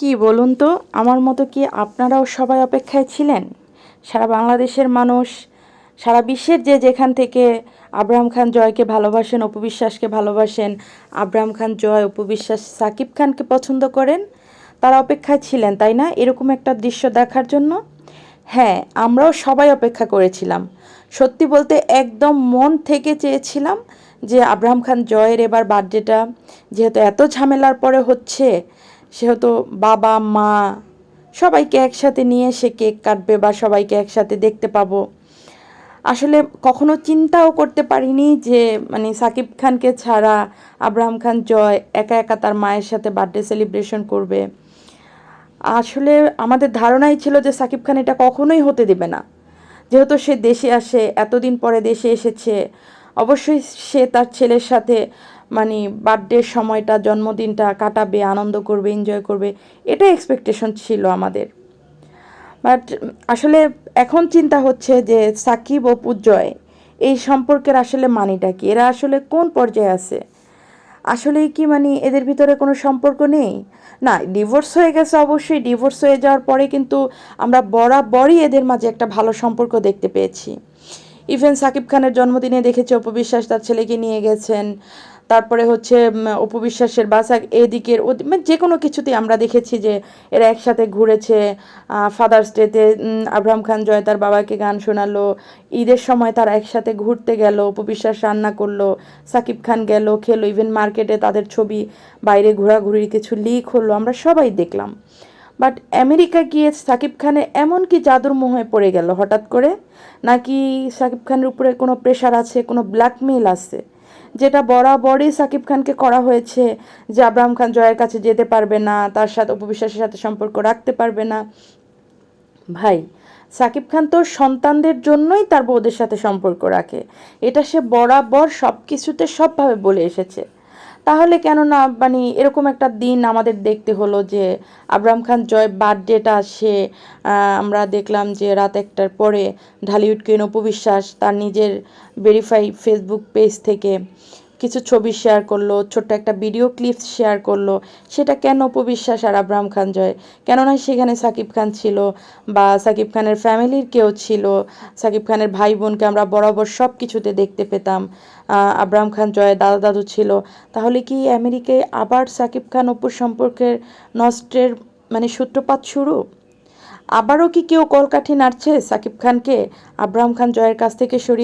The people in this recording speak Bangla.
কি বলুন তো, আমার মতো কি আপনারাও সবাই অপেক্ষায় ছিলেন? সারা বাংলাদেশের মানুষ, সারা বিশ্বের যে যেখান থেকে আব্রাহাম খান জয়কে ভালোবাসেন অপবিশ্বাসকে ভালোবাসেন, আব্রাহাম খান জয় অপবিশ্বাস সাকিব খানকে পছন্দ করেন, তারা অপেক্ষায় ছিলেন, তাই না? এরকম একটা দৃশ্য দেখার জন্য? হ্যাঁ আমরাও সবাই অপেক্ষা করেছিলাম। সত্যি বলতে একদম মন থেকে চেয়েছিলাম যে আব্রাহাম খান জয়ের এবার বার্থডেটা যেহেতু এত ঝামেলার পরে হচ্ছে সেহেতু বাবা, মা সবাইকে একসাথে নিয়ে সে কেক কাটবে বা সবাইকে একসাথে দেখতে পাবো। আসলে কখনো চিন্তাও করতে পারিনি যে মানে সাকিব খানকে ছাড়া আব্রাহাম খান জয় একা একা তার মায়ের সাথে বার্থডে সেলিব্রেশন করবে। আসলে আমাদের ধারণাই ছিল যে সাকিব খান এটা কখনোই হতে দেবে না। যেহেতু সে দেশে আসে, এতদিন পরে দেশে এসেছে, অবশ্যই সে তার ছেলের সাথে মানে বার্থডের সময়টা, জন্মদিনটা কাটাবে, আনন্দ করবে এনজয় করবে এটা এক্সপেকটেশন ছিল আমাদের। বাট আসলে এখন চিন্তা হচ্ছে যে সাকিব ও পূজয় এই সম্পর্কের আসলে মানিটা কি? এরা আসলে কোন পর্যায়ে আছে? আসলেই কি মানে এদের ভিতরে কোনো সম্পর্ক নেই? না ডিভোর্স হয়ে গেছে অবশ্যই ডিভোর্স হয়ে যাওয়ার পরে কিন্তু আমরা বরাবরই এদের মাঝে একটা ভালো সম্পর্ক দেখতে পেয়েছি। ইভেন সাকিব খানের জন্মদিনে দেখেছি অপবিশ্বাস তার ছেলেকে নিয়ে গেছেন। তারপরে হচ্ছে অপবিশ্বাসের বাসা এদিকের মানে যে কোনো কিছুতেই আমরা দেখেছি যে এরা একসাথে ঘুরেছে ফাদার্স ডেতে আব্রাহাম খান জয় তার বাবাকে গান শোনালো, ঈদের সময় তারা একসাথে ঘুরতে গেল অপবিশ্বাস রান্না করল, সাকিব খান গেল, খেলো ইভেন মার্কেটে তাদের ছবি বাইরে ঘোরাঘুরির কিছু লিক হলো, আমরা সবাই দেখলাম। বাট আমেরিকা গিয়ে সাকিব খানের এমন কি জাদুর মোহে পড়ে গেল হঠাৎ করে? নাকি সাকিব খানের উপরে কোনো প্রেশার আছে, কোনো ব্ল্যাকমেল আছে? যেটা বরাবরই সাকিব খানকে করা হয়েছে যে আব্রাহাম খান জয়ের কাছে যেতে পারবে না, তার সাথে উপবিশ্বাসের সাথে সম্পর্ক রাখতে পারবে না। ভাই, সাকিব খান তো সন্তানদের জন্যই তার বউদের সাথে সম্পর্ক রাখে। এটা সে বরাবর সব কিছুতে সবভাবে বলে এসেছে। তাহলে কেন না মানে এরকম একটা দিন আমাদের দেখতে হলো যে, আবরাম খান জয় বার্থডেটা সে আমরা দেখলাম যে রাত একটার পরে ঢালিউড কেন উপবিশ্বাস তার নিজের ভেরিফাই ফেসবুক পেজ থেকে কিছু ছবি শেয়ার করল, ছোট্ট একটা ভিডিও ক্লিপ শেয়ার করল। সেটা কেন উপবিশ্বাস আর আব্রাহাম খান জয়? কেননা সেখানে সাকিব খান ছিল বা সাকিব খানের ফ্যামিলির কেউ ছিল। সাকিব খানের ভাই বোনকে আমরা বরাবর সব কিছুতে দেখতে পেতাম। আব্রাহাম খান জয় দাদা দাদু ছিল। তাহলে কি আমেরিকায় আবার সাকিব খান অপুর সম্পর্কের নষ্টের মানে সূত্রপাত শুরু? আবারও কি কেউ কলকাঠি নাড়ছে সাকিব খানকে? আব্রাহাম খান জয়ের কাছ থেকে সরিয়ে